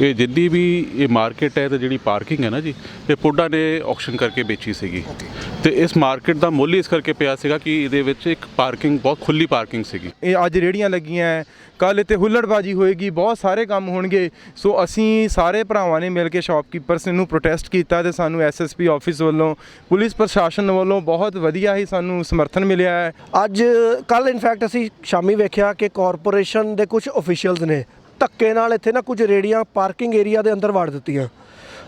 ਇਹ ਜਿੰਨੀ ਵੀ ਇਹ ਮਾਰਕੀਟ ਹੈ ਤੇ ਜਿਹੜੀ ਪਾਰਕਿੰਗ ਹੈ ਨਾ ਜੀ ਇਹ ਪੁੱਡਾ ਨੇ ਆਕਸ਼ਨ ਕਰਕੇ ਵੇਚੀ ਸੀਗੀ। ਤੇ ਇਸ ਮਾਰਕੀਟ ਦਾ ਮੁੱਲ ਇਸ ਕਰਕੇ ਪਿਆ ਸੀਗਾ ਕਿ ਇਹਦੇ ਵਿੱਚ ਇੱਕ ਪਾਰਕਿੰਗ ਬਹੁਤ ਖੁੱਲੀ ਪਾਰਕਿੰਗ ਸੀਗੀ। ਇਹ ਅੱਜ ਰੇੜੀਆਂ ਲੱਗੀਆਂ ਕੱਲ ਇੱਥੇ ਹੁੱਲੜਬਾਜੀ ਹੋਏਗੀ ਬਹੁਤ ਸਾਰੇ ਕੰਮ ਹੋਣਗੇ। ਸੋ ਅਸੀਂ ਸਾਰੇ ਭਰਾਵਾਂ ਨੇ ਮਿਲ ਕੇ ਸ਼ਾਪਕੀਪਰਸ ਨੂੰ ਪ੍ਰੋਟੈਸਟ ਕੀਤਾ ਤੇ ਸਾਨੂੰ ਐਸਐਸਪੀ ਆਫਿਸ ਵੱਲੋਂ ਪੁਲਿਸ ਪ੍ਰਸ਼ਾਸਨ ਵੱਲੋਂ ਬਹੁਤ ਵਧੀਆ ਹੀ ਸਾਨੂੰ ਸਮਰਥਨ ਮਿਲਿਆ ਹੈ। ਅੱਜ ਕੱਲ ਇਨਫੈਕਟ ਅਸੀਂ ਸ਼ਾਮੀ ਵੇਖਿਆ ਕਿ ਕਾਰਪੋਰੇਸ਼ਨ ਦੇ ਕੁਝ ਅਫੀਸ਼ੀਅਲਸ ਨੇ ਧੱਕੇ ਨਾਲ ਇੱਥੇ ਨਾ ਕੁਝ ਰੇੜੀਆਂ ਪਾਰਕਿੰਗ ਏਰੀਆ ਦੇ ਅੰਦਰ ਵਾੜ ਦਿੱਤੀਆਂ।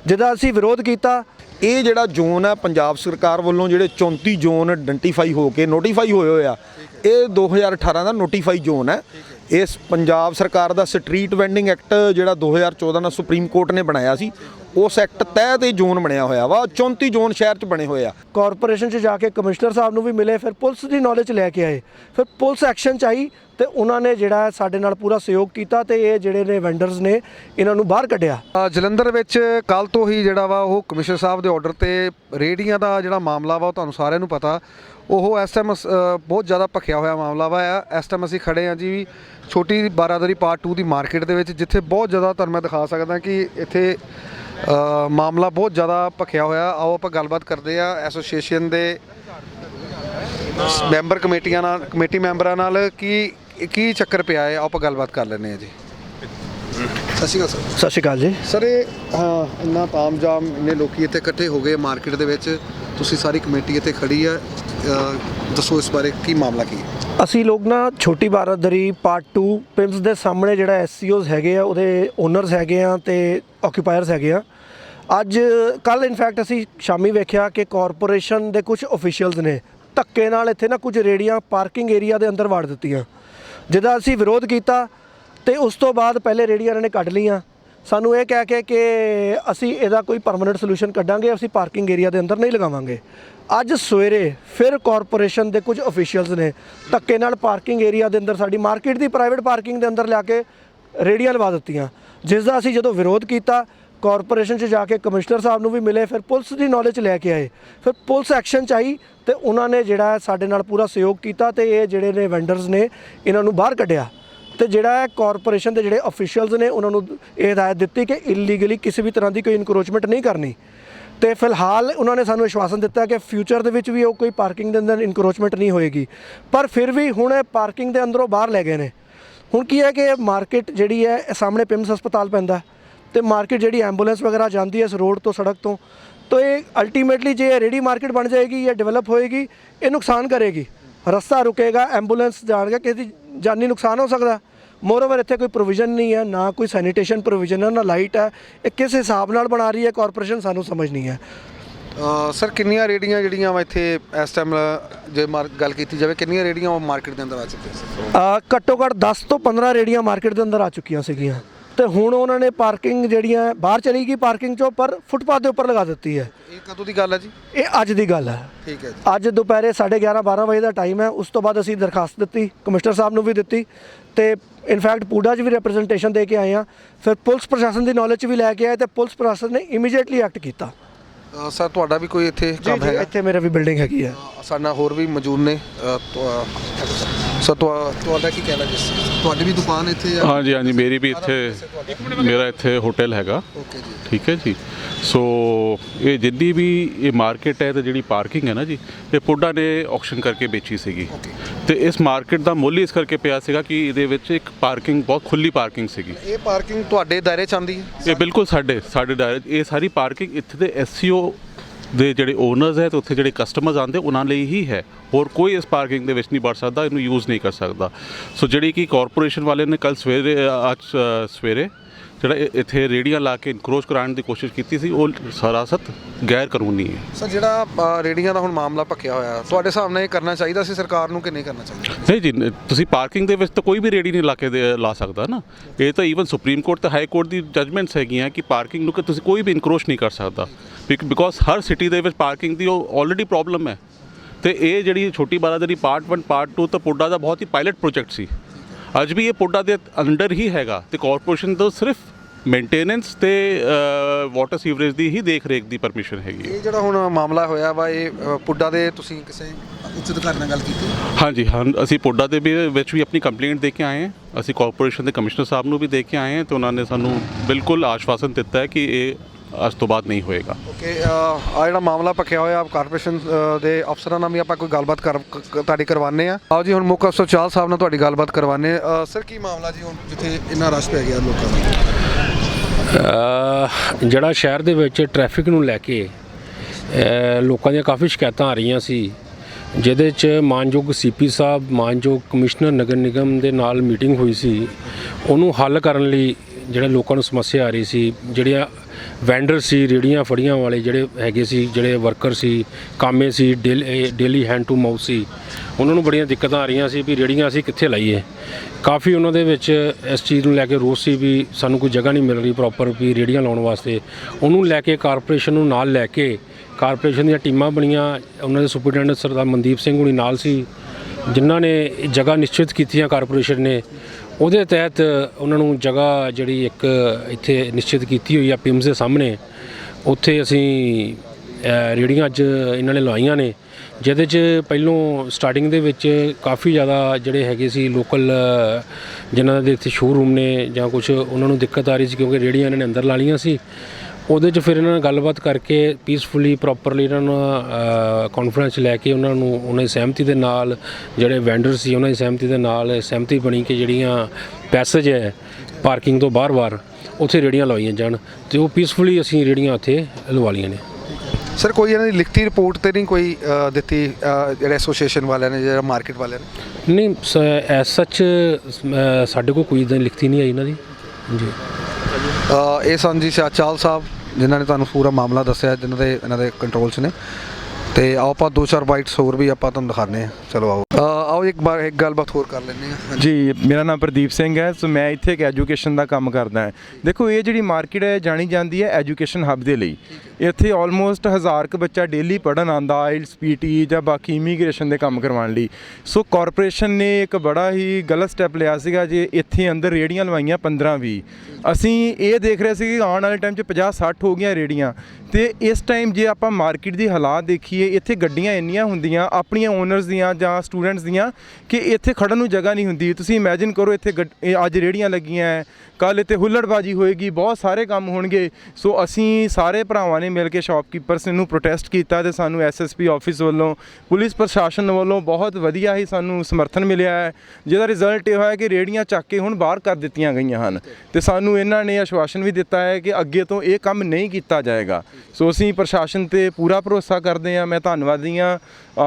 ਜਿਹਦਾ ਅਸੀਂ ਵਿਰੋਧ ਕੀਤਾ। ਇਹ ਜਿਹੜਾ ਜ਼ੋਨ ਹੈ ਪੰਜਾਬ ਸਰਕਾਰ ਵੱਲੋਂ ਜਿਹੜੇ 34 ਜ਼ੋਨ ਆਇਡੈਂਟੀਫਾਈ ਹੋ ਕੇ ਨੋਟੀਫਾਈ ਹੋਏ ਹੋਏ ਆ, ਇਹ 2018 ਦਾ ਨੋਟੀਫਾਈ ਜ਼ੋਨ ਹੈ ਇਸ ਪੰਜਾਬ ਸਰਕਾਰ ਦਾ ਸਟਰੀਟ ਵੈਂਡਿੰਗ ਐਕਟ ਜਿਹੜਾ 2014 ਨਾਲ ਸੁਪਰੀਮ ਕੋਰਟ ਨੇ ਬਣਾਇਆ ਸੀ ਉਸ ਐਕਟ ਤਹਿਤ ਇਹ ਜ਼ੋਨ ਬਣਿਆ ਹੋਇਆ ਵਾ 34 ਜ਼ੋਨ ਸ਼ਹਿਰ 'ਚ ਬਣੇ ਹੋਏ ਆ। ਕਾਰਪੋਰੇਸ਼ਨ 'ਚ ਜਾ ਕੇ ਕਮਿਸ਼ਨਰ ਸਾਹਿਬ ਨੂੰ ਵੀ ਮਿਲੇ ਫਿਰ ਪੁਲਿਸ ਦੀ ਨੌਲੇਜ ਲੈ ਕੇ ਆਏ। ਫਿਰ ਪੁਲਿਸ ਐਕਸ਼ਨ ਚਾਹੀ ਤੇ ਉਹਨਾਂ ਨੇ ਜਿਹੜਾ ਹੈ ਸਾਡੇ ਨਾਲ ਪੂਰਾ ਸਹਿਯੋਗ ਕੀਤਾ ਤੇ ਇਹ ਜਿਹੜੇ ਨੇ ਵੈਂਡਰਸ ਨੇ ਇਹਨਾਂ ਨੂੰ ਬਾਹਰ ਕੱਢਿਆ। ਜਲੰਧਰ ਵਿੱਚ ਕੱਲ ਤੋਂ ਹੀ ਜਿਹੜਾ ਵਾ ਉਹ ਕਮਿਸ਼ਨਰ ਸਾਹਿਬ ਦੇ ਆਰਡਰ ਤੇ ਰੇੜੀਆਂ ਦਾ ਜਿਹੜਾ ਮਾਮਲਾ ਵਾ ਉਹ ਤੁਹਾਨੂੰ ਸਾਰਿਆਂ ਨੂੰ ਪਤਾ। ਉਹ ਇਸ ਟਾਈਮ ਬਹੁਤ ਜ਼ਿਆਦਾ ਭਖਿਆ ਹੋਇਆ ਮਾਮਲਾ ਵਾ ਆ। ਇਸ ਟਾਈਮ ਅਸੀਂ ਖੜੇ ਆ ਜੀ ਛੋਟੀ ਬਾਰਾਦਰੀ ਪਾਰਟ 2 ਦੀ ਮਾਰਕੀਟ ਦੇ ਵਿੱਚ ਜਿੱਥੇ ਬਹੁਤ ਜ਼ਿਆਦਾ ਤੁਹਾਨੂੰ ਮੈਂ ਦਿਖਾ ਸਕਦਾ ਕਿ ਇੱਥੇ ਮਾਮਲਾ ਬਹੁਤ ਜ਼ਿਆਦਾ ਭਖਿਆ ਹੋਇਆ। ਆਓ ਆਪਾਂ ਗੱਲਬਾਤ ਕਰਦੇ ਆ ਐਸੋਸੀਏਸ਼ਨ ਦੇ ਮੈਂਬਰ ਕਮੇਟੀਆਂ ਨਾਲ ਕਮੇਟੀ ਮੈਂਬਰਾਂ ਨਾਲ ਕੀ ਕੀ ਚੱਕਰ ਪਿਆ ਹੈ? ਆਓ ਆਪਾਂ ਗੱਲਬਾਤ ਕਰ ਲੈਂਦੇ ਆ ਜੀ। ਸਤਿ ਸ਼੍ਰੀ ਅਕਾਲ ਸਰ। ਸਤਿ ਸ਼੍ਰੀ ਅਕਾਲ ਜੀ। ਸਰ ਇਹ ਹਾਂ ਇੰਨਾ ਤਾਮਜਾਮ ਇੰਨੇ ਲੋਕੀ ਇੱਥੇ ਇਕੱਠੇ ਹੋ ਗਏ ਮਾਰਕੀਟ ਦੇ ਵਿੱਚ। ਤੁਸੀਂ ਸਾਰੀ ਕਮੇਟੀ ਇੱਥੇ ਖੜੀ ਆ ਦੱਸੋ ਇਸ ਬਾਰੇ ਕੀ ਮਾਮਲਾ ਕੀ ਹੈ? ਅਸੀਂ ਲੋਕ ਨਾ ਛੋਟੀ ਬਾਰਾਦਰੀ ਪਾਰਟ 2 ਪਿੰਸ ਦੇ ਸਾਹਮਣੇ ਜਿਹੜਾ ਐਸਸੀਓਜ਼ ਹੈਗੇ ਆ, ਉਹਦੇ ਓਨਰਸ ਹੈਗੇ ਆ ਤੇ ਆਕਿਊਪਾਇਰਸ ਹੈਗੇ ਆ। ਅੱਜ ਕੱਲ ਇਨਫੈਕਟ ਅਸੀਂ ਸ਼ਾਮੀ ਵੇਖਿਆ ਕਿ ਕਾਰਪੋਰੇਸ਼ਨ ਦੇ ਕੁਝ ਅਫੀਸ਼ੀਅਲਸ ਨੇ ਧੱਕੇ ਨਾਲ ਇੱਥੇ ਨਾ ਕੁਝ ਰੇੜੀਆਂ ਪਾਰਕਿੰਗ ਏਰੀਆ ਦੇ ਅੰਦਰ ਵਾੜ ਦਿੱਤੀਆਂ। ਜਿਹਦਾ ਅਸੀਂ ਵਿਰੋਧ ਕੀਤਾ ਤੇ ਉਸ ਤੋਂ ਬਾਅਦ ਪਹਿਲੇ ਰੇੜੀਆਂ ਇਹਨਾਂ ਨੇ ਕੱਢ ਲਈਆਂ। ਸਾਨੂੰ ਇਹ ਕਹਿ ਕੇ ਕਿ ਅਸੀਂ ਇਹਦਾ ਕੋਈ ਪਰਮਨੈਂਟ ਸੋਲੂਸ਼ਨ ਕੱਢਾਂਗੇ, ਅਸੀਂ ਪਾਰਕਿੰਗ ਏਰੀਆ ਦੇ ਅੰਦਰ ਨਹੀਂ ਲਗਾਵਾਂਗੇ। ਅੱਜ ਸਵੇਰੇ ਫਿਰ ਕਾਰਪੋਰੇਸ਼ਨ ਦੇ ਕੁਝ ਅਫੀਸ਼ੀਅਲਸ ਨੇ ਧੱਕੇ ਨਾਲ ਪਾਰਕਿੰਗ ਏਰੀਆ ਦੇ ਅੰਦਰ ਸਾਡੀ ਮਾਰਕੀਟ ਦੀ ਪ੍ਰਾਈਵੇਟ ਪਾਰਕਿੰਗ ਦੇ ਅੰਦਰ ਲਿਆ ਕੇ ਰੇੜੀਆਂ ਲਵਾ ਦਿੱਤੀਆਂ। ਜਿਸ ਦਾ ਅਸੀਂ ਜਦੋਂ ਵਿਰੋਧ ਕੀਤਾ ਕਾਰਪੋਰੇਸ਼ਨ 'ਚ ਜਾ ਕੇ ਕਮਿਸ਼ਨਰ ਸਾਹਿਬ ਨੂੰ ਵੀ ਮਿਲੇ, ਫਿਰ ਪੁਲਿਸ ਦੀ ਨੌਲੇਜ ਲੈ ਕੇ ਆਏ। ਫਿਰ ਪੁਲਿਸ ਐਕਸ਼ਨ ਚਾਹੀ ਤੇ ਉਹਨਾਂ ਨੇ ਜਿਹੜਾ ਸਾਡੇ ਨਾਲ ਪੂਰਾ ਸਹਿਯੋਗ ਕੀਤਾ ਤੇ ਇਹ ਜਿਹੜੇ ਨੇ ਵੈਂਡਰਸ ਨੇ, ਇਹਨਾਂ ਨੂੰ ਬਾਹਰ ਕੱਢਿਆ। ਤੇ ਜਿਹੜਾ ਕਾਰਪੋਰੇਸ਼ਨ ਦੇ ਜਿਹੜੇ ਅਫੀਸ਼ੀਅਲਸ ਨੇ ਉਹਨਾਂ ਨੂੰ ਇਹ ਹਦਾਇਤ ਦਿੱਤੀ ਕਿ ਇਲੀਗਲੀ ਕਿਸੇ ਵੀ ਤਰ੍ਹਾਂ ਦੀ ਕੋਈ ਇਨਕਰੋਚਮੈਂਟ ਨਹੀਂ ਕਰਨੀ। ਤੇ ਫਿਲਹਾਲ ਉਹਨਾਂ ਨੇ ਸਾਨੂੰ ਵਿਸ਼ਵਾਸਨ ਦਿੱਤਾ ਕਿ ਫਿਊਚਰ ਦੇ ਵਿੱਚ ਵੀ ਉਹ ਕੋਈ ਪਾਰਕਿੰਗ ਦੇ ਅੰਦਰ ਇਨਕਰੋਚਮੈਂਟ ਨਹੀਂ ਹੋਏਗੀ। ਪਰ ਫਿਰ ਵੀ ਹੁਣ ਇਹ ਪਾਰਕਿੰਗ ਦੇ ਅੰਦਰੋਂ ਬਾਹਰ ਲੈ ਗਏ ਨੇ। ਹੁਣ ਕੀ ਹੈ ਕਿ ਮਾਰਕੀਟ ਜਿਹੜੀ ਹੈ, ਇਹ ਸਾਹਮਣੇ ਪਿਮਸ ਹਸਪਤਾਲ ਪੈਂਦਾ ਹੈ ਤੇ ਮਾਰਕੀਟ ਜਿਹੜੀ ਐਂਬੂਲੈਂਸ ਵਗੈਰਾ ਜਾਂਦੀ ਹੈ ਇਸ ਰੋਡ ਤੋਂ, ਸੜਕ ਤੋਂ, ਤਾਂ ਇਹ ਅਲਟੀਮੇਟਲੀ ਜੇ ਰੇਡੀ ਮਾਰਕੀਟ ਬਣ ਜਾਏਗੀ ਜਾਂ ਡਿਵੈਲਪ ਹੋਏਗੀ, ਇਹ ਨੁਕਸਾਨ ਕਰੇਗੀ। ਰਸਤਾ ਰੁਕੇਗਾ ਐਂਬੂਲੈਂਸ ਜਾਣਗੇ ਕਿਸੇ ਦੀ ਜਾਨੀ ਨੁਕਸਾਨ ਹੋ ਸਕਦਾ। ਮੋਰਓਵਰ ਇੱਥੇ ਕੋਈ ਪ੍ਰੋਵੀਜ਼ਨ ਨਹੀਂ ਹੈ ਨਾ ਕੋਈ ਸੈਨੀਟੇਸ਼ਨ ਪ੍ਰੋਵੀਜ਼ਨ ਹੈ ਨਾ ਲਾਈਟ ਹੈ। ਇਹ ਕਿਸ ਹਿਸਾਬ ਨਾਲ ਬਣਾ ਰਹੀ ਹੈ ਕਾਰਪੋਰੇਸ਼ਨ ਸਾਨੂੰ ਸਮਝ ਨਹੀਂ ਹੈ। ਸਰ ਕਿੰਨੀਆਂ ਰੇੜੀਆਂ ਜਿਹੜੀਆਂ ਵਾ ਇੱਥੇ ਇਸ ਟਾਈਮ ਜੇ ਗੱਲ ਕੀਤੀ ਜਾਵੇ ਕਿੰਨੀਆਂ ਰੇੜੀਆਂ ਮਾਰਕੀਟ ਦੇ ਅੰਦਰ ਆ ਚੁੱਕੀਆਂ ਅ, ਘੱਟੋ ਘੱਟ 10 ਤੋਂ 15 ਰੇੜੀਆਂ ਮਾਰਕੀਟ ਦੇ ਅੰਦਰ ਆ ਚੁੱਕੀਆਂ ਸੀਗੀਆਂ। ਤੇ ਹੁਣ ਉਹਨਾਂ ਨੇ ਪਾਰਕਿੰਗ ਜਿਹੜੀਆਂ ਬਾਹਰ ਚਲੀ ਗਈ ਪਾਰਕਿੰਗ ਚੋਂ ਪਰ ਫੁੱਟਪਾਥ ਦੇ ਉੱਪਰ ਲਗਾ ਦਿੱਤੀ ਹੈ। ਇਹ ਕਦੋਂ ਦੀ ਗੱਲ ਹੈ ਜੀ? ਇਹ ਅੱਜ ਦੀ ਗੱਲ ਹੈ। ਠੀਕ ਹੈ ਜੀ। ਅੱਜ ਦੁਪਹਿਰੇ 11:30 12 ਵਜੇ ਦਾ ਟਾਈਮ ਹੈ। ਉਸ ਤੋਂ ਬਾਅਦ ਅਸੀਂ ਦਰਖਾਸਤ ਦਿੱਤੀ ਕਮਿਸ਼ਨਰ ਸਾਹਿਬ ਨੂੰ ਵੀ ਦਿੱਤੀ ਤੇ ਇਨਫੈਕਟ ਪੂਡਾ 'ਚ ਵੀ ਰਿਪਰੈਜ਼ੈਂਟੇਸ਼ਨ ਦੇ ਕੇ ਆਏ ਆ ਫਿਰ ਪੁਲਿਸ ਪ੍ਰਸ਼ਾਸਨ ਦੀ ਨੌਲੇਜ 'ਚ ਵੀ ਲੈ ਕੇ ਆਏ ਤੇ ਪੁਲਿਸ ਪ੍ਰਸ਼ਾਸਨ ਨੇ ਇਮੀਡੀਏਟਲੀ ਐਕਟ ਕੀਤਾ। ਸਰ ਤੁਹਾਡਾ ਵੀ ਕੋਈ ਇੱਥੇ ਕੰਮ ਜੀ ਹੈਗਾ? ਇੱਥੇ ਮੇਰੇ ਵੀ ਬਿਲਡਿੰਗ ਹੈਗੀ ਹੈ। ਅ, ਸਾਡੇ ਨਾਲ ਹੋਰ ਵੀ ਮੌਜੂਦ ਨੇ। ਤੁਹਾ- ਤੁਹਾ- ਤੁਹਾਡਾ ਕੀ ਕਹਿਣਾ ਜੀ ਤੁਹਾਡੀ ਵੀ ਦੁਕਾਨ ਇੱਥੇ ਆ? ਹਾਂਜੀ ਹਾਂਜੀ ਮੇਰੀ ਵੀ ਇੱਥੇ ਮੇਰਾ ਇੱਥੇ ਹੋਟਲ ਹੈਗਾ। ਓਕੇ ਜੀ। ਠੀਕ ਹੈ ਜੀ। ਸੋ ਇਹ ਜਿੰਨੀ ਵੀ ਇਹ ਮਾਰਕੀਟ ਹੈ ਤੇ ਜਿਹੜੀ ਪਾਰਕਿੰਗ ਹੈ ਨਾ ਜੀ ਇਹ ਪੁੱਡਾ ਨੇ ਆਕਸ਼ਨ ਕਰਕੇ ਵੇਚੀ ਸੀਗੀ। ਤੇ ਇਸ ਮਾਰਕੀਟ ਦਾ ਮੁੱਲ ਹੀ ਇਸ ਕਰਕੇ ਪਿਆ ਸੀਗਾ ਕਿ ਇਹਦੇ ਵਿੱਚ ਇੱਕ ਪਾਰਕਿੰਗ ਬਹੁਤ ਖੁੱਲੀ ਪਾਰਕਿੰਗ ਸੀਗੀ। ਇਹ ਪਾਰਕਿੰਗ ਤੁਹਾਡੇ ਦਾਇਰੇ ਚ ਆਉਂਦੀ ਹੈ? ਇਹ ਬਿਲਕੁਲ ਸਾਡੇ ਸਾਡੇ ਦਾਇਰੇ ਇਹ ਸਾਰੀ ਪਾਰਕਿੰਗ ਇੱਥੇ ਦੇ ਐਸਸੀਓ ਦੇ ਜਿਹੜੇ ਓਨਰਸ ਹੈ ਤੇ ਉੱਥੇ ਜਿਹੜੇ ਕਸਟਮਰਸ ਆਉਂਦੇ, ਉਹਨਾਂ ਲਈ ਹੀ ਹੈ। ਹੋਰ ਕੋਈ ਇਸ ਪਾਰਕਿੰਗ ਦੇ ਵਿੱਚ ਨਹੀਂ ਵੜ ਸਕਦਾ, ਇਹਨੂੰ ਯੂਜ਼ ਨਹੀਂ ਕਰ ਸਕਦਾ। ਸੋ ਜਿਹੜੀ ਕਿ ਕਾਰਪੋਰੇਸ਼ਨ ਵਾਲੇ ਨੇ ਕੱਲ ਸਵੇਰੇ ਅੱਜ ਸਵੇਰੇ ਜਿਹੜਾ ਇੱਥੇ ਰੇੜੀਆਂ ਲਾ ਕੇ ਇਨਕਰੋਚ ਕਰਾਉਣ ਦੀ ਕੋਸ਼ਿਸ਼ ਕੀਤੀ ਸੀ ਉਹ ਸਰਾਸਤ ਗੈਰ ਕਾਨੂੰਨੀ ਹੈ। ਸਰ ਜਿਹੜਾ ਅ, ਰੇੜੀਆਂ ਦਾ ਹੁਣ ਮਾਮਲਾ ਭਖਿਆ ਹੋਇਆ ਤੁਹਾਡੇ ਹਿਸਾਬ ਨਾਲ ਇਹ ਕਰਨਾ ਚਾਹੀਦਾ ਸੀ ਸਰਕਾਰ ਨੂੰ ਕਿ ਨਹੀਂ ਕਰਨਾ ਚਾਹੀਦਾ? ਨਹੀਂ ਜੀ ਨ- ਤੁਸੀਂ ਪਾਰਕਿੰਗ ਦੇ ਵਿੱਚ ਤਾਂ ਕੋਈ ਵੀ ਰੇੜੀ ਨਹੀਂ ਲਾ ਕੇ ਦੇ- ਲਾ ਸਕਦਾ ਨਾ। ਇਹ ਤਾਂ ਈਵਨ ਸੁਪਰੀਮ ਕੋਰਟ ਤੇ ਹਾਈ ਕੋਰਟ ਦੀ ਜਜਮੈਂਟਸ ਹੈਗੀਆਂ ਕਿ ਪਾਰਕਿੰਗ ਨੂੰ ਕਿ ਤੁਸੀਂ ਕੋਈ ਵੀ ਇਨਕਰੋਚ ਨਹੀਂ ਕਰ ਸਕਦਾ। ਬਿਕੋਜ਼ ਹਰ ਸਿਟੀ ਦੇ ਵਿੱਚ ਪਾਰਕਿੰਗ ਦੀ ਉਹ ਆਲਰੇਡੀ ਪ੍ਰੋਬਲਮ ਹੈ। ਤੇ ਇਹ ਜਿਹੜੀ ਛੋਟੀ ਬਾਰਾਦਰੀ ਪਾਰਟ 1 ਪਾਰਟ 2 ਤਾਂ ਪੁੱਡਾ ਦਾ ਬਹੁਤ ਹੀ ਪਾਇਲਟ ਪ੍ਰੋਜੈਕਟ ਸੀ। ਅੱਜ ਵੀ ਇਹ ਪੁੱਡਾ ਦੇ ਅੰਡਰ ਹੀ ਹੈਗਾ ਤੇ ਕਾਰਪੋਰੇਸ਼ਨ ਤੋਂ ਸਿਰਫ ਮੇਨਟੇਨੈਂਸ ਤੇ ਵਾਟਰ ਸੀਵਰੇਜ ਦੀ ਹੀ ਦੇਖ ਰੇਖ ਦੀ ਪਰਮਿਸ਼ਨ ਹੈਗੀ ਹੈ। ਇਹ ਜਿਹੜਾ ਹੁਣ ਮਾਮਲਾ ਹੋਇਆ ਵਾ ਇਹ ਅ, ਪੁੱਡਾ ਦੇ ਤੁਸੀਂ ਕਿਸੇ ਉੱਚ ਅਧਿਕਾਰੀ ਨਾਲ ਗੱਲ ਕੀਤੀ? ਹਾਂਜੀ ਹਾਂ ਅਸੀਂ ਪੋਡਾ ਦੇ ਵੀ ਵਿੱਚ ਵੀ ਆਪਣੀ ਕੰਪਲੇਂਟ ਦੇ ਕੇ ਆਏ ਹਾਂ। ਅਸੀਂ ਕਾਰਪੋਰੇਸ਼ਨ ਦੇ ਕਮਿਸ਼ਨਰ ਸਾਹਿਬ ਨੂੰ ਵੀ ਦੇ ਕੇ ਆਏ ਹਾਂ ਤੇ ਉਹਨਾਂ ਨੇ ਸਾਨੂੰ ਬਿਲਕੁਲ ਆਸ਼ਵਾਸਨ ਦਿੱਤਾ ਹੈ ਕਿ ਇਹ ਅੱਜ ਤੋਂ ਬਾਅਦ ਨਹੀਂ ਹੋਏਗਾ। ਓਕੇ ਆ ਜਿਹੜਾ ਮਾਮਲਾ ਪੱਕਿਆ ਹੋਇਆ ਕਾਰਪੋਰੇਸ਼ਨ ਅ, ਦੇ ਅਫਸਰਾਂ ਨਾਲ ਵੀ ਆਪਾਂ ਕੋਈ ਗੱਲਬਾਤ ਕਰ ਤੁਹਾਡੀ ਕਰਵਾਉਂਦੇ ਆ ਆਓ ਜੀ ਹੁਣ ਮੁੱਖ ਅਫਸਰ ਚਾਲ ਸਾਹਿਬ ਨਾਲ ਤੁਹਾਡੀ ਗੱਲਬਾਤ ਕਰਵਾਉਂਦੇ ਆ ਸਰ ਕੀ ਮਾਮਲਾ ਜੀ? ਹੁਣ ਜਿੱਥੇ ਇੰਨਾ ਰਸ਼ ਪੈ ਗਿਆ ਲੋਕਾਂ ਦਾ। ਜਿਹੜਾ ਸ਼ਹਿਰ ਦੇ ਵਿੱਚ ਟ੍ਰੈਫਿਕ ਨੂੰ ਲੈ ਕੇ ਲੋਕਾਂ ਦੀਆਂ ਕਾਫੀ ਸ਼ਿਕਾਇਤਾਂ ਆ ਰਹੀਆਂ ਸੀ ਜਿਹਦੇ ਚ ਮਾਨਯੋਗ ਸੀਪੀ ਸਾਹਿਬ ਮਾਨਯੋਗ ਕਮਿਸ਼ਨਰ ਨਗਰ ਨਿਗਮ ਦੇ ਨਾਲ ਮੀਟਿੰਗ ਹੋਈ ਸੀ ਉਹਨੂੰ ਹੱਲ ਕਰਨ ਲਈ ਜਿਹੜਾ ਲੋਕਾਂ ਨੂੰ ਸਮੱਸਿਆ ਆ ਰਹੀ ਸੀ, ਜਿਹੜੀਆਂ ਵੈਂਡਰ ਸੀ ਰੇੜੀਆਂ ਫੜੀਆਂ ਵਾਲੇ ਜਿਹੜੇ ਹੈਗੇ ਸੀ, ਜਿਹੜੇ ਵਰਕਰ ਸੀ, ਕਾਮੇ ਸੀ, ਡੇਲੀ ਹੈਂਡ ਟੂ ਮਾਊਥ ਸੀ, ਉਹਨਾਂ ਨੂੰ ਬੜੀਆਂ ਦਿੱਕਤਾਂ ਆ ਰਹੀਆਂ ਸੀ ਵੀ ਰੇੜੀਆਂ ਅਸੀਂ ਕਿੱਥੇ ਲਾਈਏ। ਕਾਫੀ ਉਹਨਾਂ ਦੇ ਵਿੱਚ ਇਸ ਚੀਜ਼ ਨੂੰ ਲੈ ਕੇ ਰੋਸ ਸੀ ਵੀ ਸਾਨੂੰ ਕੋਈ ਜਗ੍ਹਾ ਨਹੀਂ ਮਿਲ ਰਹੀ ਪ੍ਰੋਪਰ ਵੀ ਰੇੜੀਆਂ ਲਾਉਣ ਵਾਸਤੇ। ਉਹਨੂੰ ਲੈ ਕੇ ਕਾਰਪੋਰੇਸ਼ਨ ਨੂੰ ਨਾਲ ਲੈ ਕੇ ਕਾਰਪੋਰੇਸ਼ਨ ਦੀਆਂ ਟੀਮਾਂ ਬਣੀਆਂ, ਉਹਨਾਂ ਦੇ ਸੁਪਰਡੈਂਟ ਸਰਦਾਰ ਮਨਦੀਪ ਸਿੰਘ ਹੁਣੀ ਨਾਲ ਸੀ, ਜਿਨ੍ਹਾਂ ਨੇ ਜਗ੍ਹਾ ਨਿਸ਼ਚਿਤ ਕੀਤੀਆਂ ਕਾਰਪੋਰੇਸ਼ਨ ਨੇ। ਉਹਦੇ ਤਹਿਤ ਉਹਨਾਂ ਨੂੰ ਜਗ੍ਹਾ ਜਿਹੜੀ ਇੱਕ ਇੱਥੇ ਨਿਸ਼ਚਿਤ ਕੀਤੀ ਹੋਈ ਆ ਪਿੰਮਸ ਦੇ ਸਾਹਮਣੇ। ਉੱਥੇ ਅਸੀਂ ਅ, ਰੇਹੜੀਆਂ ਅੱਜ ਇਹਨਾਂ ਨੇ ਲਵਾਈਆਂ ਨੇ ਜਿਹਦੇ 'ਚ ਪਹਿਲੋਂ ਸਟਾਰਟਿੰਗ ਦੇ ਵਿੱਚ ਕਾਫੀ ਜ਼ਿਆਦਾ ਜਿਹੜੇ ਹੈਗੇ ਸੀ ਲੋਕਲ ਜਿਨ੍ਹਾਂ ਦੇ ਇੱਥੇ ਸ਼ੋਰੂਮ ਨੇ ਜਾਂ ਕੁਝ ਉਹਨਾਂ ਨੂੰ ਦਿੱਕਤ ਆ ਰਹੀ ਸੀ ਕਿਉਂਕਿ ਰੇਹੜੀਆਂ ਇਹਨਾਂ ਨੇ ਅੰਦਰ ਲਾ ਲਈਆਂ ਸੀ। ਉਹਦੇ 'ਚ ਫਿਰ ਇਹਨਾਂ ਨਾਲ ਗੱਲਬਾਤ ਕਰਕੇ ਪੀਸਫੁਲੀ ਪ੍ਰੋਪਰਲੀ ਇਹਨਾਂ ਨੂੰ ਕਾਨਫਰੰਸ ਲੈ ਕੇ ਉਹਨਾਂ ਨੂੰ ਉਹਨਾਂ ਦੀ ਸਹਿਮਤੀ ਦੇ ਨਾਲ ਜਿਹੜੇ ਵੈਂਡਰ ਸੀ ਉਹਨਾਂ ਦੀ ਸਹਿਮਤੀ ਦੇ ਨਾਲ ਸਹਿਮਤੀ ਬਣੀ ਕਿ ਜਿਹੜੀਆਂ ਪੈਸੇਜ ਹੈ ਪਾਰਕਿੰਗ ਤੋਂ ਬਾਹਰ-ਬਾਹਰ ਉੱਥੇ ਰੇੜੀਆਂ ਲਵਾਈਆਂ ਜਾਣ ਤੇ ਉਹ ਪੀਸਫੁਲੀ ਅਸੀਂ ਰੇੜੀਆਂ ਉੱਥੇ ਲਵਾ ਲਈਆਂ ਨੇ। ਸਰ ਕੋਈ ਇਹਨਾਂ ਦੀ ਲਿਖਤੀ ਰਿਪੋਰਟ ਤੇ ਨਹੀਂ ਕੋਈ ਦਿੱਤੀ ਜਿਹੜੇ ਐਸੋਸੀਏਸ਼ਨ ਵਾਲਿਆਂ ਨੇ ਜਿਹੜਾ ਮਾਰਕੀਟ ਵਾਲਿਆਂ ਨੇ? ਨਹੀਂ ਐਸ ਸੱਚ ਸਾਡੇ ਕੋਲ ਕੋਈ ਇਦਾਂ ਲਿਖਤੀ ਨਹੀਂ ਆਈ ਇਹਨਾਂ ਦੀ। ਜੀ ਇਹ ਸਨ ਜੀ ਸ਼ਾ- ਚਾਲ ਸਾਹਿਬ। ਜਿਨ੍ਹਾਂ ਨੇ ਤੁਹਾਨੂੰ ਪੂਰਾ ਮਾਮਲਾ ਦੱਸਿਆ, ਜਿਨ੍ਹਾਂ ਦੇ, ਇਹਨਾਂ ਦੇ ਕੰਟਰੋਲ 'ਚ ਨੇ। ਤੇ ਆਓ ਆਪਾਂ ਦੋ ਚਾਰ ਬਾਈਟਸ ਹੋਰ ਵੀ ਆਪਾਂ ਤੁਹਾਨੂੰ ਦਿਖਾਉਂਦੇ ਆ ਚਲੋ ਆਓ। ਆਓ ਇੱਕ ਵਾਰ ਇੱਕ ਗੱਲਬਾਤ ਹੋਰ ਕਰ ਲੈਂਦੇ ਆ ਜੀ ਮੇਰਾ ਨਾਮ ਪ੍ਰਦੀਪ ਸਿੰਘ ਹੈ ਸੋ ਮੈਂ ਇੱਥੇ ਇੱਕ ਐਜੂਕੇਸ਼ਨ ਦਾ ਕੰਮ ਕਰਦਾ ਹਾਂ। ਦੇਖੋ ਇਹ ਜਿਹੜੀ ਮਾਰਕੀਟ ਹੈ ਜਾਣੀ ਜਾਂਦੀ ਹੈ ਐਜੂਕੇਸ਼ਨ ਹੱਬ ਦੇ ਲਈ। ਇੱਥੇ ਆਲਮੋਸਟ ਹਜ਼ਾਰ ਕੁ ਬੱਚਾ ਡੇਲੀ ਪੜਨ ਆਂਦਾ ਆਇਲਸ ਪੀਟੀ ਜਾਂ ਬਾਕੀ ਇਮੀਗ੍ਰੇਸ਼ਨ ਦੇ ਕੰਮ ਕਰਵਾਉਣ ਲਈ। ਸੋ ਕਾਰਪੋਰੇਸ਼ਨ ਨੇ ਇੱਕ ਬੜਾ ਹੀ ਗਲਤ ਸਟੈਪ ਲਿਆ ਸੀਗਾ ਜੇ ਇੱਥੇ ਅੰਦਰ ਰੇੜੀਆਂ ਲਵਾਈਆਂ 15 20 ਅਸੀਂ ਇਹ ਦੇਖ ਰਹੇ ਸੀ ਕਿ ਆਉਣ ਵਾਲੇ ਟਾਈਮ 'ਚ 50 60 ਹੋ ਗਈਆਂ ਰੇੜੀਆਂ ਤੇ ਇਸ ਟਾਈਮ ਜੇ ਆਪਾਂ ਮਾਰਕੀਟ ਦੀ ਹਾਲਾਤ ਦੇਖੀਏ ਇੱਥੇ ਗੱਡੀਆਂ ਇੰਨੀਆਂ ਹੁੰਦੀਆਂ ਆਪਣੀਆਂ ਓਨਰਸ ਦੀਆਂ ਜਾਂ ਸਟੂਡੈਂਟਸ ਦੀਆਂ ਕਿ ਇੱਥੇ ਖੜਨ ਨੂੰ ਜਗ੍ਹਾ ਨਹੀਂ ਹੁੰਦੀ। ਤੁਸੀਂ ਇਮੇਜਿਨ ਕਰੋ ਇੱਥੇ ਗੱਡ- ਅੱਜ ਰੇੜੀਆਂ ਲੱਗੀਆਂ ਹੈ ਕੱਲ ਇੱਥੇ ਹੁੱਲੜਬਾਜੀ ਹੋਏਗੀ, ਬਹੁਤ ਸਾਰੇ ਕੰਮ ਹੋਣਗੇ। ਸੋ ਅਸੀਂ ਸਾਰੇ ਭਰਾਵਾਂ ਨੇ ਮਿਲ ਕੇ ਸ਼ਾਪਕੀਪਰਸ ਨੂੰ ਪ੍ਰੋਟੈਸਟ ਕੀਤਾ ਤੇ ਸਾਨੂੰ ਐਸਐਸਪੀ ਆਫਿਸ ਵੱਲੋਂ, ਪੁਲਿਸ ਪ੍ਰਸ਼ਾਸਨ ਵੱਲੋਂ ਬਹੁਤ ਵਧੀਆ ਹੀ ਸਾਨੂੰ ਸਮਰਥਨ ਮਿਲਿਆ ਹੈ ਜਿਹਦਾ ਰਿਜ਼ਲਟ ਇਹ ਹੋਇਆ ਕਿ ਰੇੜੀਆਂ ਚੱਕ ਕੇ ਹੁਣ ਬਾਹਰ ਕਰ ਦਿੱਤੀਆਂ ਗਈਆਂ ਹਨ। ਤੇ ਸਾਨੂੰ ਇਹਨਾਂ ਨੇ ਆਸ਼ਵਾਸਨ ਵੀ ਦਿੱਤਾ ਹੈ ਕਿ ਅੱਗੇ ਤੋਂ ਇਹ ਕੰਮ ਨਹੀਂ ਕੀਤਾ ਜਾਏਗਾ। ਸੋ ਅਸੀਂ ਪ੍ਰਸ਼ਾਸਨ ਤੇ ਪੂਰਾ ਭਰੋਸਾ ਕਰਦੇ ਹਾਂ। ਮੈਂ ਧੰਨਵਾਦੀ ਹਾਂ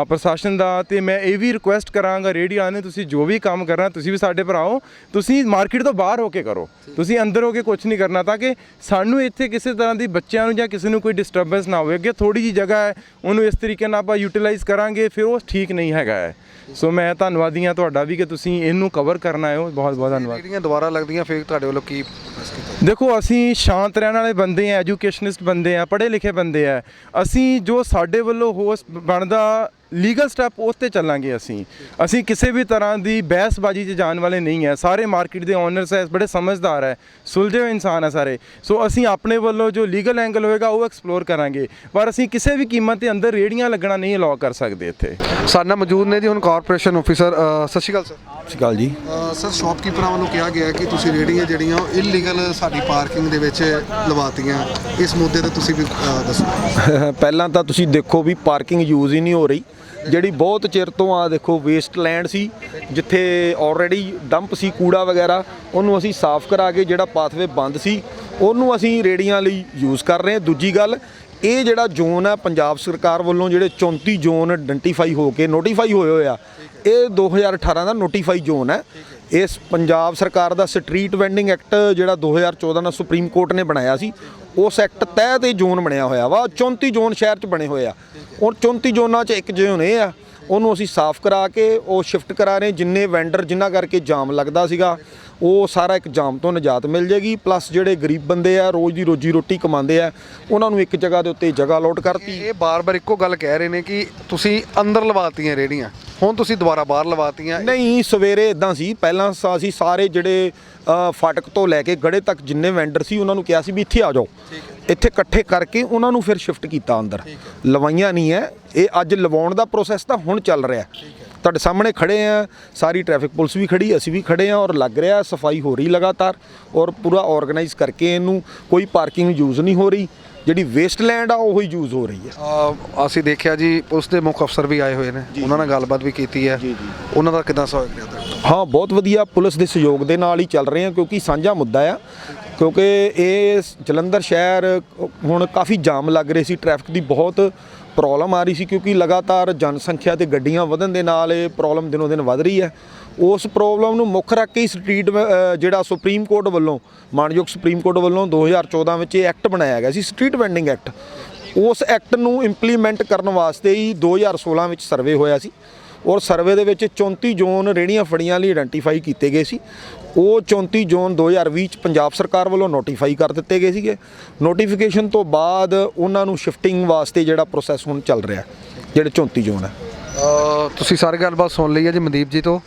ਪ੍ਰਸ਼ਾਸਨ ਦਾ ਤੇ ਮੈਂ ਇਹ ਵੀ ਰਿਕੁਐਸਟ ਕਰਾਂਗਾ ਰੇੜੀਆਂ ਨੇ ਤੁਸੀਂ ਜੋ ਵੀ ਕੰਮ ਕਰਨਾ ਤੁਸੀਂ ਵੀ ਸਾਡੇ ਭਰਾਓ ਤੁਸੀਂ ਮਾਰਕੀਟ ਤੋਂ ਬਾਹਰ ਹੋ ਕੇ ਕਰੋ। ਤੁਸੀਂ ਅੰਦਰ ਹੋ ਕੇ ਕੁਝ ਨਹੀਂ ਕਰਨਾ ਤਾਂ ਕਿ ਸਾਨੂੰ ਇੱਥੇ ਕਿਸੇ ਤਰ੍ਹਾਂ ਦੀ ਬੱਚਿਆਂ ਨੂੰ ਜਾਂ ਕਿਸੇ ਨੂੰ ਕੋਈ ਡਿਸਟਰਬੈਂਸ ਨਾ ਹੋਵੇ। ਅੱਗੇ ਥੋੜੀ ਜੀ ਜਗ੍ਹਾ ਹੈ ਉਹਨੂੰ ਇਸ ਤਰੀਕੇ ਨਾਲ ਆਪਾਂ ਯੂਟਿਲਾਈਜ਼ ਕਰਾਂਗੇ ਫਿਰ ਉਹ ਠੀਕ ਨਹੀਂ ਹੈਗਾ ਹੈ। ਸੋ ਮੈਂ ਧੰਨਵਾਦੀ ਹਾਂ ਤੁਹਾਡਾ ਵੀ ਕਿ ਤੁਸੀਂ ਇਹਨੂੰ ਕਵਰ ਕਰਨ ਹੋ। ਬਹੁਤ ਬਹੁਤ ਧੰਨਵਾਦ। ਜਿਹੜੀਆਂ ਦੁਬਾਰਾ ਲੱਗਦੀਆਂ ਫੇਰ ਤੁਹਾਡੇ ਵੱਲੋਂ ਕੀ ਦੇਖੋ ਅਸੀਂ ਸ਼ਾਂਤ ਰਹਿਣ ਵਾਲੇ ਬੰਦੇ ਆ ਐਜੂਕੇਸ਼ਨਿਸਟ ਬੰਦੇ ਆ ਪੜ੍ਹੇ ਲਿਖੇ ਬੰਦੇ ਆ। ਅਸੀਂ ਜੋ ਸਾਡੇ ਵੱਲੋਂ ਹੋਸ ਬਣਦਾ ਲੀਗਲ ਸਟੈਪ ਉਸ ਤੇ ਚੱਲਾਂਗੇ ਅਸੀਂ। ਅਸੀਂ ਕਿਸੇ ਵੀ ਤਰ੍ਹਾਂ ਦੀ ਬਹਿਸਬਾਜ਼ੀ 'ਚ ਜਾਣ ਵਾਲੇ ਨਹੀਂ ਹੈ ਸਾਰੇ ਮਾਰਕੀਟ ਦੇ ਓਨਰਸ ਹੈ ਬੜੇ ਸਮਝਦਾਰ ਹੈ ਸੁਲਝੇ ਹੋਏ ਇਨਸਾਨ ਹੈ ਸਾਰੇ। ਸੋ ਅਸੀਂ ਆਪਣੇ ਵੱਲੋਂ ਜੋ ਲੀਗਲ ਐਂਗਲ ਹੋਏਗਾ ਉਹ ਐਕਸਪਲੋਰ ਕਰਾਂਗੇ। ਪਰ ਅਸੀਂ ਕਿਸੇ ਵੀ ਕੀਮਤ ਤੇ ਅੰਦਰ ਰੇੜੀਆਂ ਲੱਗਣਾ ਨਹੀਂ ਅਲਾਉ ਕਰ ਸਕਦੇ ਇੱਥੇ। ਸਾਡੇ ਨਾਲ ਮੌਜੂਦ ਨੇ ਜੀ ਹੁਣ ਕਾਰਪੋਰੇਸ਼ਨ ਆਫੀਸਰ ਸਤਿ ਸ਼੍ਰੀ ਅਕਾਲ ਸਰ। ਸਤਿ ਸ਼੍ਰੀ ਅਕਾਲ ਜੀ। ਸਰ ਸ਼ਾਪਕੀਪਰਾਂ ਵੱਲੋਂ ਕਿਹਾ ਗਿਆ ਕਿ ਤੁਸੀਂ ਰੇੜੀਆਂ ਜਿਹੜੀਆਂ ਉਹ ਇਲੀਗਲ ਸਾਡੀ ਪਾਰਕਿੰਗ ਦੇ ਵਿੱਚ ਲਵਾਤੀਆਂ। ਇਸ ਮੁੱਦੇ ਤੇ ਤੁਸੀਂ ਵੀ ਦੱਸੋ। ਪਹਿਲਾਂ ਤਾਂ ਤੁਸੀਂ ਦੇਖੋ ਵੀ ਪਾਰਕਿੰਗ ਯੂਜ਼ ਹੀ ਨਹੀਂ ਹੋ ਰਹੀ। ਜਿਹੜੀ ਬਹੁਤ ਚਿਰ ਤੋਂ ਆ ਦੇਖੋ ਵੇਸਟ ਲੈਂਡ ਸੀ, ਜਿੱਥੇ ਆਲਰੇਡੀ ਡੰਪ ਸੀ, ਕੂੜਾ ਵਗੈਰਾ, ਉਹਨੂੰ ਅਸੀਂ ਸਾਫ਼ ਕਰਾ ਕੇ ਜਿਹੜਾ ਪਾਥਵੇ ਬੰਦ ਸੀ, ਉਹਨੂੰ ਅਸੀਂ ਰੇੜੀਆਂ ਲਈ ਯੂਜ਼ ਕਰ ਰਹੇ ਹਾਂ। ਦੂਜੀ ਗੱਲ, ਇਹ ਜਿਹੜਾ ਜ਼ੋਨ ਹੈ ਪੰਜਾਬ ਸਰਕਾਰ ਵੱਲੋਂ ਜਿਹੜੇ 34 ਜ਼ੋਨ ਆਇਡੈਂਟੀਫਾਈ ਹੋ ਕੇ ਨੋਟੀਫਾਈ ਹੋਏ ਹੋਏ ਆ, ਇਹ 2018 ਦਾ ਨੋਟੀਫਾਈ ਜ਼ੋਨ ਹੈ। ਇਸ ਪੰਜਾਬ ਸਰਕਾਰ ਦਾ ਸਟਰੀਟ ਵੈਂਡਿੰਗ ਐਕਟ ਜਿਹੜਾ 2014 ਨਾਲ ਸੁਪਰੀਮ ਕੋਰਟ ਨੇ ਬਣਾਇਆ ਸੀ, ਉਸ ਐਕਟ ਤਹਿਤ ਇਹ ਜ਼ੋਨ ਬਣਿਆ ਹੋਇਆ ਵਾ 34 ਜ਼ੋਨ ਸ਼ਹਿਰ 'ਚ ਬਣੇ ਹੋਏ ਆ। ਔਰ 34 ਜ਼ੋਨਾਂ 'ਚ ਇੱਕ ਜ਼ੋਨ ਇਹ ਆ, ਉਹਨੂੰ ਅਸੀਂ ਸਾਫ਼ ਕਰਾ ਕੇ, ਉਹ ਸ਼ਿਫਟ ਕਰਾ ਰਹੇ ਜਿੰਨੇ ਵੈਂਡਰ ਜਿਨ੍ਹਾਂ ਕਰਕੇ ਜਾਮ ਲੱਗਦਾ ਸੀਗਾ, ਉਹ ਸਾਰਾ ਇੱਕ ਜਾਮ ਤੋਂ ਨਿਜਾਤ ਮਿਲ ਜੇਗੀ ਪਲੱਸ ਜਿਹੜੇ ਗਰੀਬ ਬੰਦੇ ਆ, ਰੋਜ਼ ਦੀ ਰੋਜੀ ਰੋਟੀ ਕਮਾਉਂਦੇ ਆ, ਉਹਨਾਂ ਨੂੰ ਇੱਕ ਜਗ੍ਹਾ ਦੇ ਉੱਤੇ ਜਗ੍ਹਾ ਅਲੋਟ ਕਰਤੀ। ਇਹ ਬਾਰ-ਬਾਰ ਇੱਕੋ ਗੱਲ ਕਹਿ ਰਹੇ ਨੇ ਕਿ ਤੁਸੀਂ ਅੰਦਰ ਲਵਾਤੀਆਂ ਰੇੜੀਆਂ ਹੁਣ ਤੁਸੀਂ ਦੁਬਾਰਾ ਬਾਹਰ ਲਵਾਤੀਆਂ। ਨਹੀਂ ਸਵੇਰੇ ਇਦਾਂ ਸੀ ਪਹਿਲਾਂ ਸਾ- ਅਸੀਂ ਸਾਰੇ ਜਿਹੜੇ ਅ, ਫਾਟਕ ਤੋਂ ਲੈ ਕੇ ਗੜੇ ਤੱਕ ਜਿੰਨੇ ਵੈਂਡਰ ਸੀ ਉਹਨਾਂ ਨੂੰ ਕਿਹਾ ਸੀ ਵੀ ਇੱਥੇ ਆ ਜਾਓ। ਇੱਥੇ ਇਕੱਠੇ ਕਰਕੇ ਉਹਨਾਂ ਨੂੰ ਫਿਰ ਸ਼ਿਫਟ ਕੀਤਾ ਅੰਦਰ। ਲਵਾਈਆਂ ਨਹੀਂ ਹੈ ਇਹ ਅੱਜ ਲਵਾਉਣ ਦਾ ਪ੍ਰੋਸੈਸ ਤਾਂ ਹੁਣ ਚੱਲ ਰਿਹਾ ਤੁਹਾਡੇ ਸਾਹਮਣੇ ਖੜੇ ਆ ਸਾਰੀ ਟ੍ਰੈਫਿਕ ਪੁਲਿਸ ਵੀ ਖੜੀ ਅਸੀਂ ਵੀ ਖੜੇ ਆ ਔਰ ਲੱਗ ਰਿਹਾ ਸਫ਼ਾਈ ਹੋ ਰਹੀ ਲਗਾਤਾਰ ਔਰ ਪੂਰਾ ਆਰਗੇਨਾਈਜ਼ ਕਰਕੇ ਇਹਨੂੰ ਕੋਈ ਪਾਰਕਿੰਗ ਯੂਜ਼ ਨਹੀਂ ਹੋ ਰਹੀ। ਜਿਹੜੀ ਵੇਸਟ ਲੈਂਡ ਆ ਉਹ ਹੀ ਯੂਜ਼ ਹੋ ਰਹੀ ਹੈ। ਅ, ਅਸੀਂ ਦੇਖਿਆ ਜੀ ਪੁਲਿਸ ਦੇ ਮੁੱਖ ਅਫਸਰ ਵੀ ਆਏ ਹੋਏ ਨੇ। ਉਹਨਾਂ ਨਾਲ ਗੱਲਬਾਤ ਵੀ ਕੀਤੀ ਹੈ। ਉਹਨਾਂ ਦਾ ਕਿਦਾਂ ਸਹਿਯੋਗ ਰਿਹਾ ਤੁਹਾਡਾ? ਹਾਂ ਬਹੁਤ ਵਧੀਆ। ਪੁਲਿਸ ਦੇ ਸਹਿਯੋਗ ਦੇ ਨਾਲ ਹੀ ਚੱਲ ਰਹੇ ਆ ਕਿਉਂਕਿ ਸਾਂਝਾ ਮੁੱਦਾ ਆ। ਕਿਉਂਕਿ ਇਹ ਜਲੰਧਰ ਸ਼ਹਿਰ ਹੁਣ ਕਾਫੀ ਜਾਮ ਲੱਗ ਰਹੇ ਸੀ ਟ੍ਰੈਫਿਕ ਦੀ ਬਹੁਤ ਪ੍ਰੋਬਲਮ ਆ ਰਹੀ ਸੀ ਕਿਉਂਕਿ ਲਗਾਤਾਰ ਜਨਸੰਖਿਆ ਤੇ ਗੱਡੀਆਂ ਵਧਣ ਦੇ ਨਾਲ ਇਹ ਪ੍ਰੋਬਲਮ ਦਿਨੋ ਦਿਨ ਵਧ ਰਹੀ ਹੈ। ਉਸ ਪ੍ਰੋਬਲਮ ਨੂੰ ਮੁੱਖ ਰੱਖ ਕੇ ਹੀ ਸਟਰੀਟ ਜਿਹੜਾ ਸੁਪਰੀਮ ਕੋਰਟ ਵੱਲੋਂ, ਮਾਨਯੋਗ ਸੁਪਰੀਮ ਕੋਰਟ ਵੱਲੋਂ 2014 ਵਿੱਚ ਇਹ ਐਕਟ ਬਣਾਇਆ ਗਿਆ ਸੀ ਸਟਰੀਟ ਵੈਂਡਿੰਗ ਐਕਟ ਉਸ ਐਕਟ ਨੂੰ ਇੰਪਲੀਮੈਂਟ ਕਰਨ ਵਾਸਤੇ ਹੀ 2016 ਵਿੱਚ ਸਰਵੇ ਹੋਇਆ ਸੀ। ਔਰ ਸਰਵੇ ਦੇ ਵਿੱਚ 34 ਜ਼ੋਨ ਰੇਹੜੀਆਂ ਫੜੀਆਂ ਲਈ ਆਇਡੈਂਟੀਫਾਈ ਕੀਤੇ ਗਏ ਸੀ। ਉਹ 34 ਜ਼ੋਨ 2020 ਚ ਪੰਜਾਬ ਸਰਕਾਰ ਵੱਲੋਂ ਨੋਟੀਫਾਈ ਕਰ ਦਿੱਤੇ ਗਏ ਸੀਗੇ। ਨੋਟੀਫਿਕੇਸ਼ਨ ਤੋਂ ਬਾਅਦ ਉਹਨਾਂ ਨੂੰ ਸ਼ਿਫਟਿੰਗ ਵਾਸਤੇ ਜਿਹੜਾ ਪ੍ਰੋਸੈਸ ਹੁਣ ਚੱਲ ਰਿਹਾ, ਜਿਹੜੇ 34 ਜ਼ੋਨ ਹੈ। ਤੁਸੀਂ ਸਾਰੀ ਗੱਲਬਾਤ ਸੁਣ ਲਈ ਹੈ ਜੀ ਮਨਦੀਪ ਜੀ ਤੋਂ।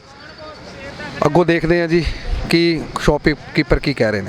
ਅੱਗੋਂ ਦੇਖਦੇ ਹਾਂ ਜੀ ਕੀ ਸ਼ਾਪ ਕੀਪਰ ਕੀ ਕਹਿ ਰਹੇ ਨੇ।